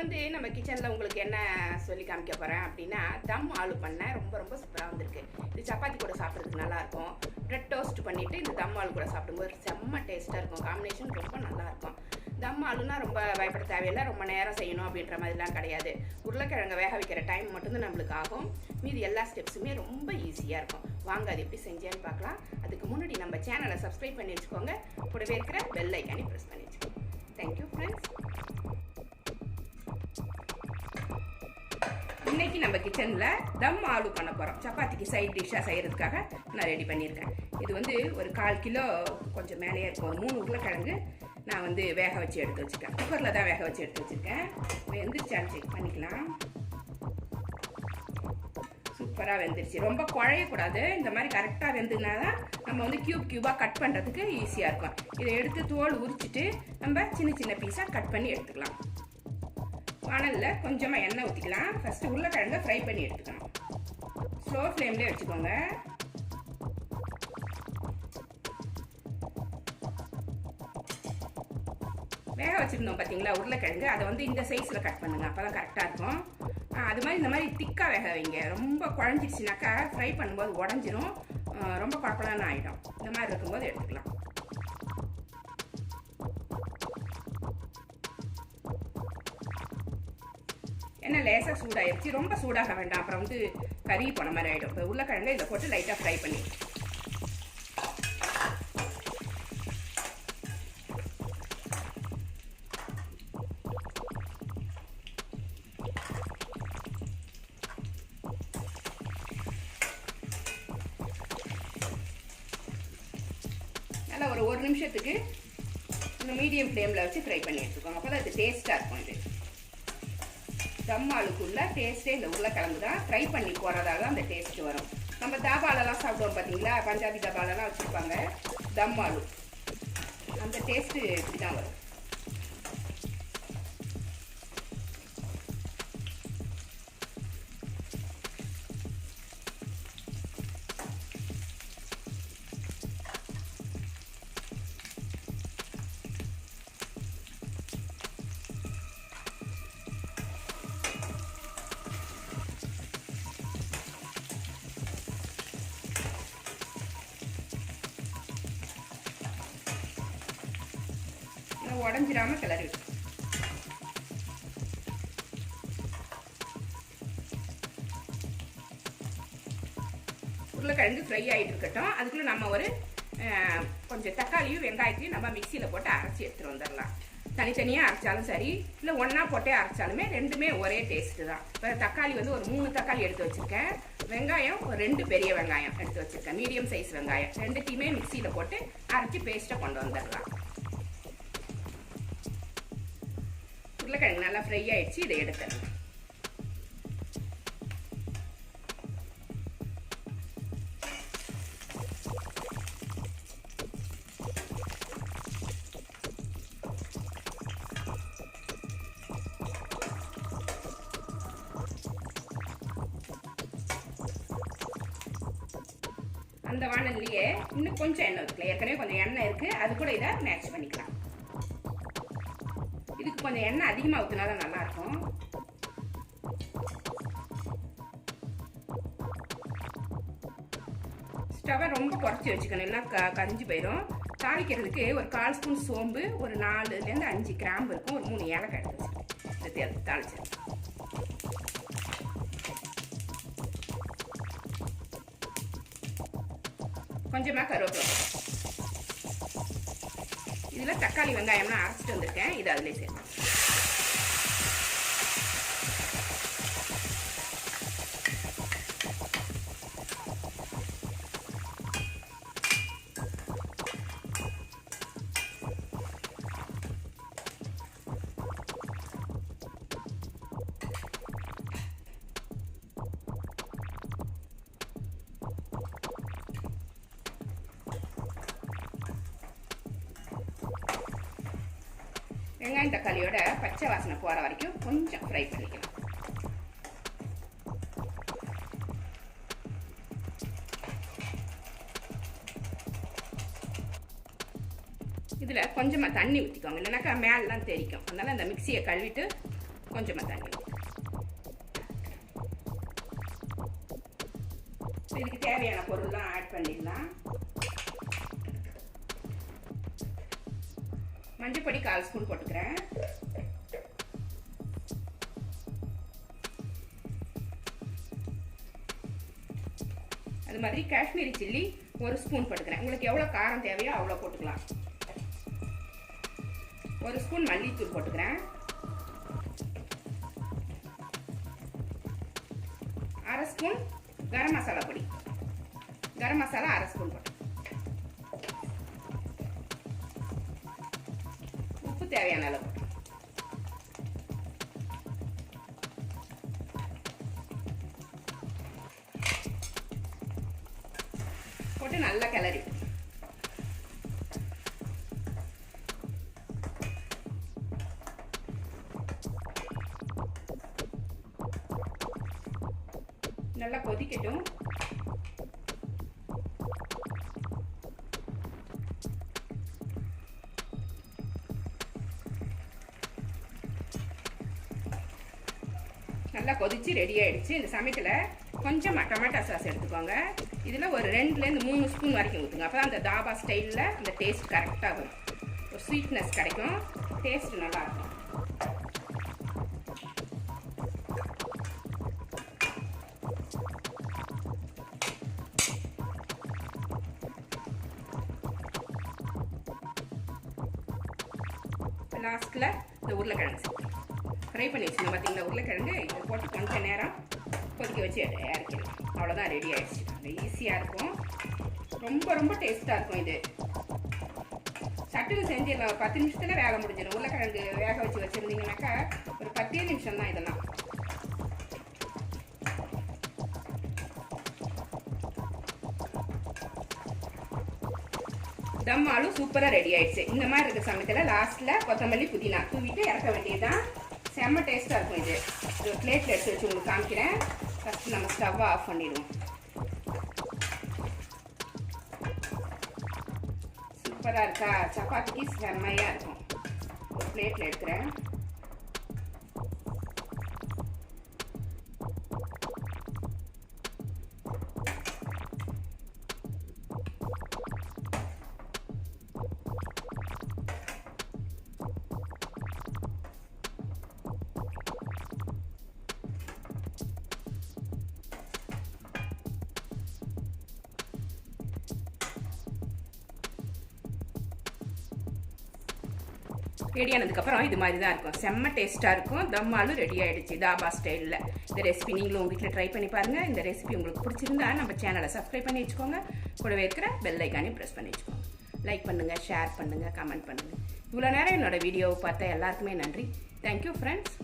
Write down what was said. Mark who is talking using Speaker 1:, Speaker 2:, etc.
Speaker 1: வந்து நம்ம கிச்சனில் உங்களுக்கு என்ன சொல்லி காமிக்க போகிறேன் அப்படின்னா தம் ஆலு பண்ணேன் ரொம்ப ரொம்ப சூப்பராக வந்திருக்கு. இது சப்பாத்தி கூட சாப்பிட்றதுக்கு நல்லாயிருக்கும். ப்ரெட் டோஸ்ட் பண்ணிவிட்டு இந்த தம் ஆலு கூட சாப்பிடும்போது செம்ம டேஸ்ட்டாக இருக்கும். காம்பினேஷன் ரொம்ப நல்லாயிருக்கும். தம் ஆலுனா ரொம்ப பயப்பட தேவையில்லை. ரொம்ப நேரம் செய்யணும் அப்படின்ற மாதிரிலாம் கிடையாது. உருளைக்கிழங்க வேக வைக்கிற டைம் மட்டும்தான் நம்மளுக்கு ஆகும். மீதி எல்லா ஸ்டெப்ஸுமே ரொம்ப ஈஸியாக இருக்கும். வாங்க அது எப்படி செஞ்சேன்னு பார்க்கலாம். அதுக்கு முன்னாடி நம்ம சேனலை சப்ஸ்கிரைப் பண்ணி வச்சுக்கோங்க. கூடவே இருக்கிற பெல் ஐக்கானே ப்ரெஸ் பண்ணி வச்சுக்கோங்க. தேங்க்யூ ஃப்ரெண்ட்ஸ் இன்னைக்கு நம்ம கிச்சனில் தம் ஆலு பண்ண போகிறோம் சப்பாத்திக்கு சைட் டிஷ்ஷாக செய்கிறதுக்காக நான் ரெடி பண்ணியிருக்கேன். இது வந்து ஒரு கால் கிலோ கொஞ்சம் மேலேயே இருக்கும். ஒரு மூணு உருளைக்கிழங்கு நான் வந்து வேக வச்சு எடுத்து வச்சுருக்கேன். குக்கரில் தான் வேக வச்சு எடுத்து வச்சுருக்கேன். வெந்துருச்சான்னு செக் பண்ணிக்கலாம். சூப்பராக வெந்துருச்சு. ரொம்ப குழையக்கூடாது. இந்த மாதிரி கரெக்டாக வெந்துனா தான் நம்ம வந்து க்யூப் க்யூபாக கட் பண்ணுறதுக்கு ஈஸியாக இருக்கும். இதை எடுத்து தோல் உரிச்சிட்டு நம்ம சின்ன சின்ன பீஸாக கட் பண்ணி எடுத்துக்கலாம். வானலில் கொஞ்சமாக எண்ணெய் ஊற்றிக்கலாம் ஃபஸ்ட்டு உருளைக்கிழங்க ஃப்ரை பண்ணி எடுத்துக்கணும். ஸ்லோ ஃப்ளேம்லேயே வச்சுக்கோங்க. வேக வச்சுருந்தோம் பார்த்தீங்களா உருளைக்கிழங்கு? அதை வந்து இந்த சைஸில் கட் பண்ணுங்க. அப்போ தான் கரெக்டாக இருக்கும். அது மாதிரி இந்த மாதிரி திக்காக வேக வைங்க. ரொம்ப குழஞ்சிடுச்சுனாக்கா ஃப்ரை பண்ணும்போது உடஞ்சிரும். ரொம்ப குழப்பலான ஆகிடும் இந்த மாதிரி இருக்கும்போது எடுத்துக்கலாம். எண்ணெய் லேசாக சூடாயிருச்சு ரொம்ப சூடாக வேண்டாம். அப்புறம் வந்து கறி போன மாதிரி ஆகிடும் இப்போ உருளைக்கிழங்கு இதை போட்டு லைட்டாக ஃப்ரை பண்ணி. நல்லா ஒரு ஒரு நிமிஷத்துக்கு இந்த மீடியம் ஃப்ளேமில் வச்சு ஃப்ரை பண்ணி எடுத்துக்கோங்க. அப்போ தான் இது டேஸ்ட்டாக இருக்கும் இது. தம் ஆளுக்குள்ள டேஸ்ட்டே இந்த உருளைக்கிழங்கு தான் ஃப்ரை பண்ணி போகிறதால தான் அந்த டேஸ்ட் வரும். நம்ம தாபாலெல்லாம் சாப்பிடுவோம் பார்த்தீங்களா பஞ்சாபி தபாலெல்லாம் வச்சுருப்பாங்க. தம் ஆலு அந்த டேஸ்ட்டு இப்படி தான் வரும். கரைஞ்சிடாமல் கிளறி உருளைக்கிழங்கு ஃப்ரை ஆகிட்டு இருக்கட்டும். அதுக்குள்ளே நம்ம ஒரு கொஞ்சம் தக்காளியும் வெங்காயத்தையும் நம்ம மிக்சியில் போட்டு அரைச்சி எடுத்துகிட்டு வந்துடலாம். தனித்தனியாக அரைச்சாலும் சரி இல்லை ஒன்றா போட்டே அரைச்சாலுமே ரெண்டுமே ஒரே டேஸ்ட்டு தான். இப்போ தக்காளி வந்து ஒரு மூணு தக்காளி எடுத்து வச்சுருக்கேன். வெங்காயம் ஒரு ரெண்டு பெரிய வெங்காயம் எடுத்து வச்சுருக்கேன். மீடியம் சைஸ் வெங்காயம். ரெண்டுத்தையுமே மிக்சியில் போட்டு அரைச்சி பேஸ்ட்டை கொண்டு வந்துடலாம். உருளைக்கிழங்கு நல்லா ஃப்ரை ஆயிடுச்சு இதை எடுத்துடலாம் அந்த வானல்லையே இன்னும் கொஞ்சம் எண்ணெய் ஊற்றிக்கலாம் ஏற்கனவே கொஞ்சம் எண்ணெய் இருக்குது அது கூட இதை மேட்ச் பண்ணிக்கலாம். கொஞ்சம் எண்ணெய் அதிகமாக ஊற்றினா தான் நல்லாயிருக்கும். ஸ்டவை ரொம்ப குறைச்சி வச்சுக்கணும். எல்லாம் க கரிஞ்சு போயிடும். தாளிக்கிறதுக்கு ஒரு கால் ஸ்பூன் சோம்பு ஒரு நாலுலேருந்து அஞ்சு கிராம்பு இருக்கும். ஒரு மூணு ஏலக்காய் எடுத்து வச்சுருக்கேன் இந்த தே- தாளிச்சிருக்கேன் கொஞ்சமாக கருவேப்பிலை இதில் தக்காளி வெங்காயம்லாம் அரைச்சிட்டு வந்திருக்கேன். இது அதிலே சேர்க்கலாம். வெங்காயம் தக்காளியோட பச்சை வாசனை போகிற வரைக்கும் கொஞ்சம் ஃப்ரை பண்ணிக்கலாம். இதில் கொஞ்சமாக தண்ணி ஊற்றிக்கோங்க இல்லைனாக்கா மேலெலாம் தெரிக்கும் அதனால் அந்த மிக்சியை கழுவிட்டு கொஞ்சமாக தண்ணி இதுக்கு தேவையான பொருள்லாம் ஆட் பண்ணிடலாம். மஞ்சப்பொடி கால் ஸ்பூன் போட்டுக்கிறேன். அது மாதிரி காஷ்மீரி சில்லி ஒரு ஸ்பூன் போட்டுக்கிறேன். உங்களுக்கு எவ்வளோ காரம் தேவையோ அவ்வளோ போட்டுக்கலாம். ஒரு ஸ்பூன் மல்லித்தூள் போட்டுக்கிறேன். அரை ஸ்பூன் கரம் மசாலா பொடி. கரம் மசாலா அரை ஸ்பூன் போட்டு தேவையான அளவு. போட்டு நல்லா கிளறி. நல்லா கொதிக்கட்டும். நல்லா கொதித்து ரெடி ஆகிடுச்சு இந்த சமயத்தில் கொஞ்சமாக டொமேட்டோ சாஸ் எடுத்துக்கோங்க. இதில் ஒரு ரெண்டுலேருந்து மூணு ஸ்பூன் வரைக்கும் ஊற்றுங்க அப்போ அந்த தாபா ஸ்டைலில் அந்த டேஸ்ட் கரெக்டாக வரும். ஒரு ஸ்வீட்னஸ் கிடைக்கும். டேஸ்ட் நல்லாயிருக்கும் லாஸ்ட்டில் இந்த உருளைக்கிழங்கு. சேர்க்கணும் ஃப்ரை பண்ணி வச்சுருந்தோம். பார்த்தீங்களா உருளைக்கிழங்கு. இதை போட்டு கொஞ்சம் நேரம் கொதிக்க வச்சு இறக்கிடலாம் அவ்வளோதான் ரெடி ஆகிடுச்சு அது ஈஸியாக இருக்கும். ரொம்ப ரொம்ப டேஸ்ட்டாக இருக்கும் இது. சட்டுன்னு செஞ்சிடலாம் பத்து நிமிஷத்தில் வேலை முடிஞ்சிடும். உருளைக்கிழங்கு வேக வச்சு வச்சுருந்தீங்கன்னாக்கா ஒரு பத்தே நிமிஷம் தான் இதெல்லாம். தம் ஆளும் சூப்பராக ரெடி ஆயிடுச்சு. இந்த மாதிரி இருக்க சமயத்தில் லாஸ்ட்டில் கொத்தமல்லி புதினா தூவிட்டு இறக்க வேண்டியதுதான். செம்ம டேஸ்ட்டாக இருக்கும் இது. ஒரு பிளேட்டில் எடுத்து வச்சு உங்களுக்கு காமிக்கிறேன். ஃபஸ்ட்டு நம்ம ஸ்டவ்வை ஆஃப் பண்ணிடுவோம். சூப்பராக இருக்கா? சப்பாத்திக்கு செம்மையாக இருக்கும். ஒரு பிளேட்டில் எடுக்கிறேன். ரெடி ஆனதுக்கப்புறம் இது மாதிரி தான் இருக்கும். செம்ம டேஸ்ட்டாக இருக்கும். தம் ஆலு ரெடி ஆகிடுச்சு தாபா ஸ்டைலில் இந்த ரெசிபி நீங்களும் உங்கள் வீட்டில் ட்ரை பண்ணி பாருங்கள் இந்த ரெசிபி உங்களுக்கு பிடிச்சிருந்தா நம்ம சேனலை சப்ஸ்கிரைப் பண்ணி வச்சுக்கோங்க. கூடவே இருக்கிற பெல் ஐக்கானே ப்ரெஸ் பண்ணி வச்சுக்கோங்க. லைக் பண்ணுங்கள் ஷேர் பண்ணுங்கள் கமெண்ட் பண்ணுங்கள் இவ்வளோ நேரம் என்னோட வீடியோவை பார்த்த எல்லாருக்குமே நன்றி. Thank you friends